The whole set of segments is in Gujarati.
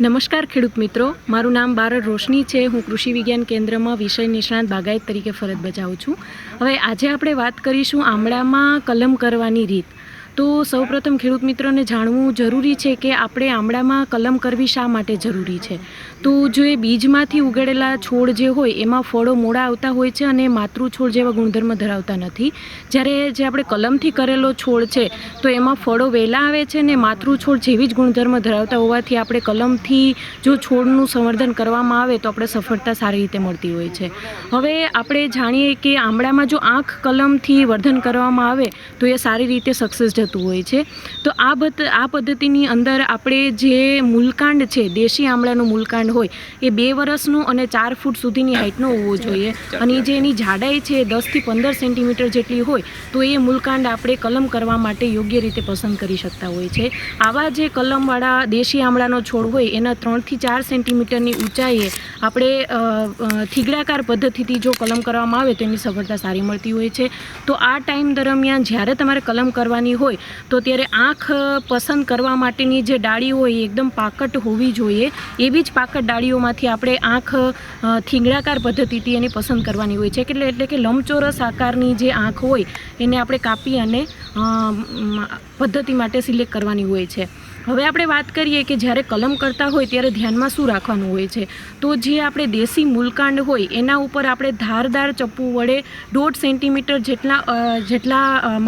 નમસ્કાર ખેડૂત મિત્રો, મારું નામ બારડ રોશની છે. હું કૃષિ વિજ્ઞાન કેન્દ્રમાં વિષય નિષ્ણાત બાગાયત તરીકે ફરજ બજાવું છું. હવે આજે આપણે વાત કરીશું આમળામાં કલમ કરવાની રીત. તો સૌપ્રથમ ખેડૂત મિત્રોને જાણવું જરૂરી છે કે આપણે આમળામાં કલમ કરવી શા માટે જરૂરી છે? તો જો એ બીજમાંથી ઉગાડેલા છોડ જે હોય, એમાં ફળો મોડા આવતા હોય છે અને માતૃ છોડ જેવા ગુણધર્મ ધરાવતા નથી. જ્યારે જે આપણે કલમથી કરેલો છોડ છે, તો એમાં ફળો વહેલા આવે છે ને માતૃ છોડ જેવી જ ગુણધર્મ ધરાવતા હોવાથી આપણે કલમથી જો છોડનું સંવર્ધન કરવામાં આવે, તો આપણે સફળતા સારી રીતે મળતી હોય છે. હવે આપણે જાણીએ કે આમળામાં જો આંખ કલમથી વર્ધન કરવામાં આવે, તો એ સારી રીતે સક્સેસ જતું હોય છે. તો આ બધ આ પદ્ધતિની અંદર આપણે જે મૂલકાંડ છે, દેશી આમળાનું મૂલકાંડ હોય, એ બે વર્ષનું અને ચાર ફૂટ સુધીની હાઇટનો હોવો જોઈએ. અને જે એની જાડાઈ છે દસથી પંદર સેન્ટીમીટર જેટલી હોય, તો એ મૂલકાંડ આપણે કલમ કરવા માટે યોગ્ય રીતે પસંદ કરી શકતા હોય છે. આવા જે કલમવાળા દેશી આમળાનો છોડ હોય, એના ત્રણથી ચાર સેન્ટીમીટરની ઊંચાઈએ આપણે થીગડાકાર પદ્ધતિથી જો કલમ કરવામાં આવે તો એની સફળતા સારી મળતી હોય છે. તો આ ટાઈમ દરમિયાન જ્યારે તમારે કલમ કરવાની હોય, તો ત્યારે આંખ પસંદ કરવા માટેની જે ડાળી હોય એ એકદમ પાકટ હોવી જોઈએ. એવી જ પાકટ ડાળીઓમાંથી આપણે આંખ થીગડાકાર પદ્ધતિથી એની પસંદ કરવાની હોય છે. એટલે એટલે કે લંબચોરસ આકારની જે આંખ હોય, એને આપણે કાપી અને પદ્ધતિ માટે સિલેક્ટ કરવાની હોય છે. હવે આપણે વાત કરીએ કે જ્યારે કલમ કરતા હોય ત્યારે ધ્યાનમાં શું રાખવાનું હોય છે? તો જે આપણે દેશી મૂલકાંડ હોય એના ઉપર આપણે ધારદાર ચપ્પુ વડે દોઢ સેન્ટીમીટર જેટલા જેટલા અ,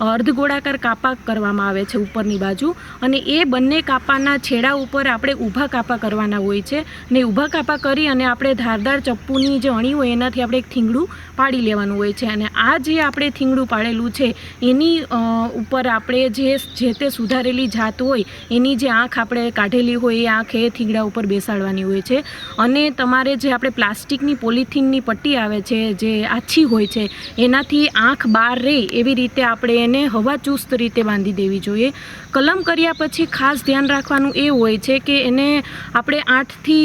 માપના અર્ધગોળાકાર કાપા કરવામાં આવે છે ઉપરની બાજુ અને એ બંને કાપાના છેડા ઉપર આપણે ઊભા કાપા કરવાના હોય છે ને ઊભા કાપા કરી અને આપણે ધારદાર ચપ્પુની જે અણી હોય એનાથી આપણે એક થીંગડું પાડી લેવાનું હોય છે અને આ જે આપણે થીંગડું પાડેલું છે, એની ઉપર આપણે જે જે તે સુધારેલી જાત હોય, એની જે આંખ આપણે કાઢેલી હોય, એ આંખ એ થીંગડા ઉપર બેસાડવાની હોય છે અને તમારે જે આપણે પ્લાસ્ટિકની પોલિથીનની પટ્ટી આવે છે, જે આછી હોય છે, એનાથી આંખ બહાર રહે એવી રીતે આપણે એને હવાચુસ્ત રીતે બાંધી દેવી જોઈએ. કલમ કર્યા પછી ખાસ ધ્યાન રાખવાનું એ હોય છે કે એને આપણે આઠથી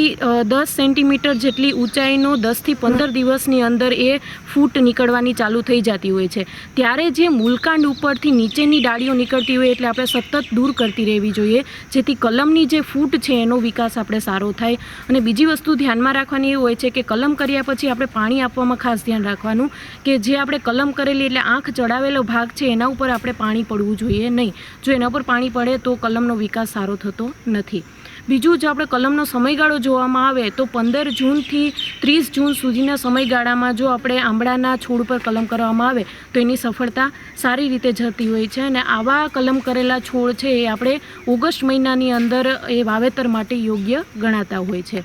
દસ સેન્ટીમીટર જેટલી ઊંચાઈનો દસથી પંદર દિવસની અંદર એ ફૂટ નીકળવાની ચાલુ થઈ જતી હોય છે. ત્યારે જે મૂલકાંડ ઉપરથી નીચેની ડાળીઓ નીકળતી હોય એટલે આપણે સતત દૂર કરતી રહેવી જોઈએ. જેથી કલમની જે ફૂટ છે એનો વિકાસ આપણે સારો થાય. અને બીજી વસ્તુ ધ્યાનમાં રાખવાની એ હોય છે કે કલમ કર્યા પછી આપણે પાણી આપવામાં ખાસ ધ્યાન રાખવાનું કે જે આપણે કલમ કરેલી એટલે આંખ ચડાવેલો ભાગ છે એના ઉપર આપણે પાણી પડવું જોઈએ નહીં. જો એના ઉપર પાણી પડે તો કલમનો વિકાસ સારો થતો નથી. બીજું, જો આપણે કલમનો સમયગાળો જોવામાં આવે તો પંદર જૂનથી ત્રીસ જૂન સુધીના સમયગાળામાં જો આપણે આંબળાના છોડ પર કલમ કરવામાં આવે તો એની સફળતા સારી રીતે જતી હોય છે અને આવા કલમ કરેલા છોડ છે એ આપણે ઓગસ્ટ મહિનાની અંદર એ વાવેતર માટે યોગ્ય ગણાતા હોય છે.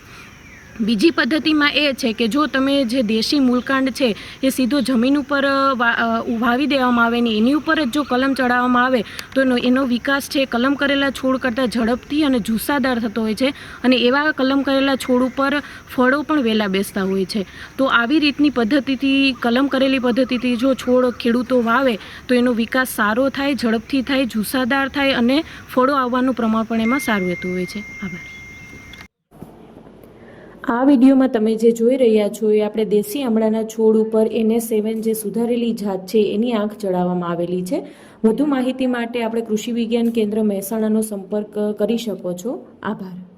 બીજી પદ્ધતિમાં એ છે કે જો તમે જે દેશી મૂલકાંડ છે, એ સીધો જમીન ઉપર વાવી દેવામાં આવે ને એની ઉપર જ જો કલમ ચડાવવામાં આવે, તો એનો એનો વિકાસ છે. કલમ કરેલા છોડ કરતાં ઝડપથી અને જુસ્સાદાર થતો હોય છે અને એવા કલમ કરેલા છોડ ઉપર ફળો પણ વહેલા બેસતા હોય છે. તો આવી રીતની પદ્ધતિથી, કલમ કરેલી પદ્ધતિથી જો છોડ ખેડૂતો વાવે, તો એનો વિકાસ સારો થાય, ઝડપથી થાય, જુસ્સાદાર થાય અને ફળો આવવાનું પ્રમાણ પણ એમાં સારું રહેતું હોય છે. આભાર. આ વિડીયોમાં તમે જે જોઈ રહ્યા છો એ આપણે દેશી આમળાના છોડ ઉપર એને સેવન જે સુધારેલી જાત છે એની આંખ ચડાવવામાં આવેલી છે. વધુ માહિતી માટે આપણે કૃષિ વિજ્ઞાન કેન્દ્ર મહેસાણાનો સંપર્ક કરી શકો છો. આભાર.